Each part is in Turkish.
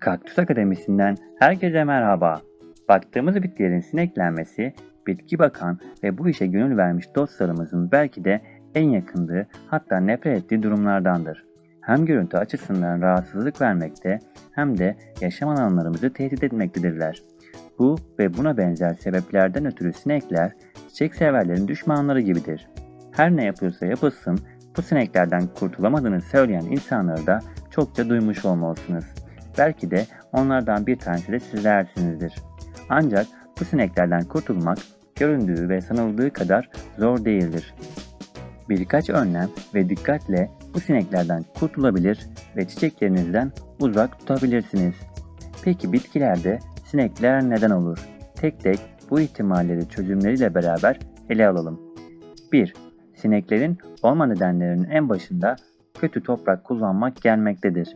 Kaktüs Akademisi'nden herkese merhaba. Baktığımız bitkilerin sineklenmesi, bitki bakan ve bu işe gönül vermiş dostlarımızın belki de en yakındığı hatta nefret ettiği durumlardandır. Hem görüntü açısından rahatsızlık vermekte hem de yaşam alanlarımızı tehdit etmektedirler. Bu ve buna benzer sebeplerden ötürü sinekler çiçek severlerin düşmanları gibidir. Her ne yapıyorsa yapılsın bu sineklerden kurtulamadığını söyleyen insanları da çokça duymuş olmalısınız. Belki de onlardan bir tanesi de sizlersinizdir. Ancak bu sineklerden kurtulmak göründüğü ve sanıldığı kadar zor değildir. Birkaç önlem ve dikkatle bu sineklerden kurtulabilir ve çiçeklerinizden uzak tutabilirsiniz. Peki bitkilerde sinekler neden olur? Tek tek bu ihtimalleri çözümleriyle beraber ele alalım. 1. Sineklerin olma nedenlerinin en başında kötü toprak kullanmak gelmektedir.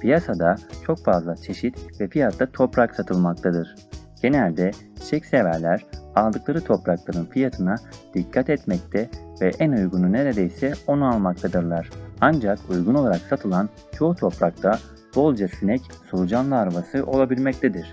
Piyasada çok fazla çeşit ve fiyatta toprak satılmaktadır. Genelde çiçek severler aldıkları toprakların fiyatına dikkat etmekte ve en uygunu neredeyse onu almaktadırlar. Ancak uygun olarak satılan çoğu toprakta bolca sinek solucan larvası olabilmektedir.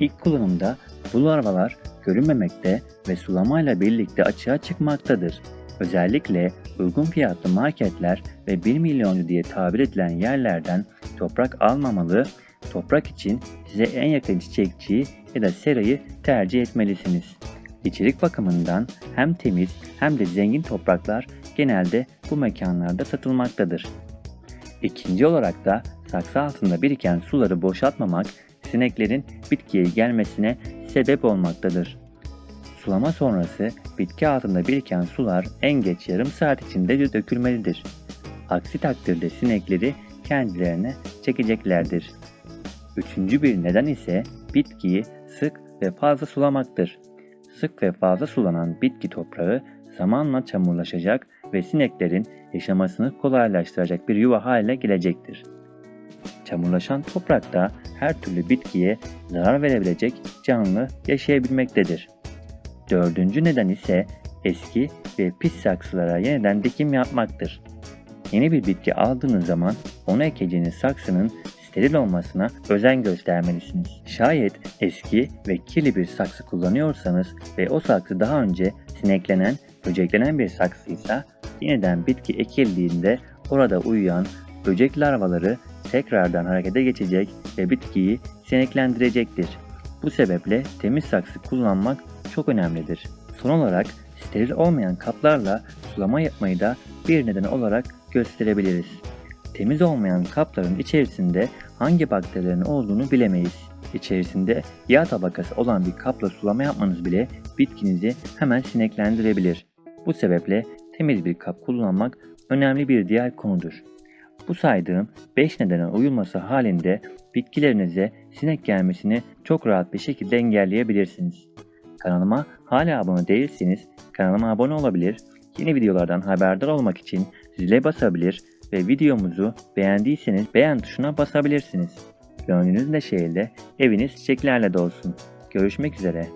İlk kullanımda bu larvalar görünmemekte ve sulamayla birlikte açığa çıkmaktadır. Özellikle uygun fiyatlı marketler ve 1 milyoncu diye tabir edilen yerlerden toprak almamalı, toprak için size en yakın çiçekçiyi ya da serayı tercih etmelisiniz. İçerik bakımından hem temiz hem de zengin topraklar genelde bu mekanlarda satılmaktadır. İkinci olarak da saksı altında biriken suları boşaltmamak sineklerin bitkiye gelmesine sebep olmaktadır. Sulama sonrası bitki altında biriken sular en geç yarım saat içinde dökülmelidir. Aksi takdirde sinekleri kendilerine çekeceklerdir. Üçüncü bir neden ise bitkiyi sık ve fazla sulamaktır. Sık ve fazla sulanan bitki toprağı zamanla çamurlaşacak ve sineklerin yaşamasını kolaylaştıracak bir yuva haline gelecektir. Çamurlaşan toprakta her türlü bitkiye zarar verebilecek canlı yaşayabilmektedir. Dördüncü neden ise eski ve pis saksılara yeniden dikim yapmaktır. Yeni bir bitki aldığınız zaman onu ekeceğiniz saksının steril olmasına özen göstermelisiniz. Şayet eski ve kirli bir saksı kullanıyorsanız ve o saksı daha önce sineklenen, böceklenen bir saksıysa yeniden bitki ekildiğinde orada uyuyan böcek larvaları tekrardan harekete geçecek ve bitkiyi sineklendirecektir. Bu sebeple temiz saksı kullanmak çok önemlidir. Son olarak steril olmayan kaplarla sulama yapmayı da bir neden olarak gösterebiliriz. Temiz olmayan kapların içerisinde hangi bakterilerin olduğunu bilemeyiz. İçerisinde yağ tabakası olan bir kapla sulama yapmanız bile bitkinizi hemen sineklendirebilir. Bu sebeple temiz bir kap kullanmak önemli bir diğer konudur. Bu saydığım 5 nedene uyulması halinde bitkilerinize sinek gelmesini çok rahat bir şekilde engelleyebilirsiniz. Kanalıma hala abone değilseniz kanalıma abone olabilir, yeni videolardan haberdar olmak için zile basabilir ve videomuzu beğendiyseniz beğen tuşuna basabilirsiniz. Gönlünüz neşeyle, eviniz çiçeklerle dolsun. Görüşmek üzere.